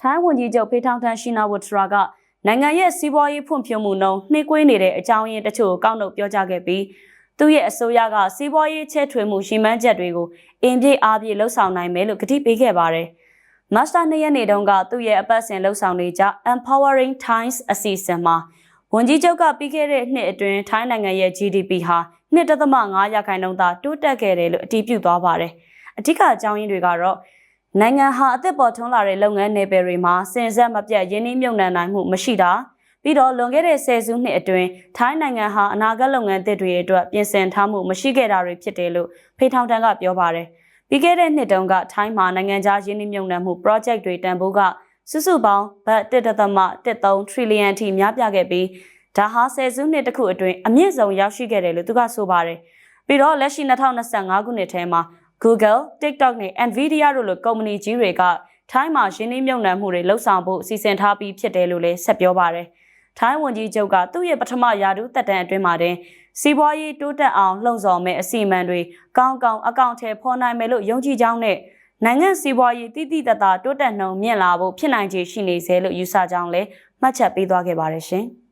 ထိုင်းဝန်ကြီးချုပ်ဖေထောင်ထန်ရှိနာဝတ်ထရာကနိုင်ငံရဲ့စီးပွားရေးဖွံ့ဖြိုးမှုနှုန်းနှေးကွေးနေတဲ့အကြောင်းရင်းတချို့ကိုကောက်နှုတ်ပြောကြားခဲ့ပြီးသူ့ရဲ့အစိုးရကစီးပွားရေးချဲ့ထွေမှုရှိမှန်းချက်တွေကိုအင်ပြည့်အားပြည့်လှုပ်ဆောင်နိုင်မယ်လို့ကတိပေးခဲ့ပါတယ်။မတ်စတာ၂ရက်နေ့တုန်းကသူ့ရဲ့အပတ်စဉ်လှုပ်ဆောင်နေကြ Empowering Times အစီအစဉ်မှာဝန်ကြီးချုပ်ကပြီးခဲ့တဲ့နှစ်အတွင်းထိုင်းနိုင်ငံရဲ့ GDP ဟာ1.5ရာခိုင်နှုန်းသာတိုးတက်ခဲ့တယ်လို့အတည်ပြုသွားပါတယ်။အဓိကအကြောင်းရင်းတွေကတော့ နိုင်ငံဟာအသက်ပေါ်ထွန်းလာတဲ့လုပ်ငန်းနယ်ပယ်တွေမှာစင်ဆက်မပြတ်ရင်းနှီးမြှုပ်နှံနိုင်မှုမရှိတာပြီးတော့လွန်ခဲ့တဲ့ဆယ်စုနှစ်အတွင်းထိုင်းနိုင်ငံဟာအနာဂတ်လုပ်ငန်းသစ်တွေအတွက်ပြင်ဆင်ထားမှုမရှိခဲ့တာတွေဖြစ်တယ်လို့ဖေထောင်တန်းကပြောပါတယ်။ပြီးခဲ့တဲ့နှစ်တုန်းကထိုင်းမှာနိုင်ငံခြားရင်းနှီးမြှုပ်နှံမှု project တွေတန်ဖိုးကစုစုပေါင်းဘတ်1.3 trillion ထိများပြားခဲ့ပြီးဒါဟာဆယ်စုနှစ်တစ်ခုအတွင်းအမြင့်ဆုံးရောက်ရှိခဲ့တယ်လို့သူကဆိုပါတယ်။ပြီးတော့လက်ရှိ2025ခုနှစ်ထဲမှာ Google, TikTok နဲ့ Nvidia တို့လိုကုမ္ပဏီကြီးတွေကထိုင်းမှာရင်းနှီးမြှုပ်နှံမှုတွေလှုပ်ဆောင်ဖို့စီစဉ်ထားပြီးဖြစ်တယ်လို့လည်းဆက်ပြောပါတယ်။ထိုင်းဝန်ကြီးချုပ်ကသူ့ရဲ့ပထမရာထူးသက်တမ်းအတွင်းမှာတင်စီးပွားရေးတိုးတက်အောင်လှုံ့ဆော်မဲ့အစီအမံတွေကောင်းကောင်းအကောင့်ထဲဖော်နိုင်မယ်လို့ယုံကြည်ကြောင်းနဲ့နိုင်ငံစီးပွားရေးတည်တည်တသာတိုးတက်နှုံမြင့်လာဖို့ဖြစ်နိုင်ခြေရှိနေစေလို့ယူဆကြောင်းလည်းမှတ်ချက်ပေးသွားခဲ့ပါတယ်ရှင်။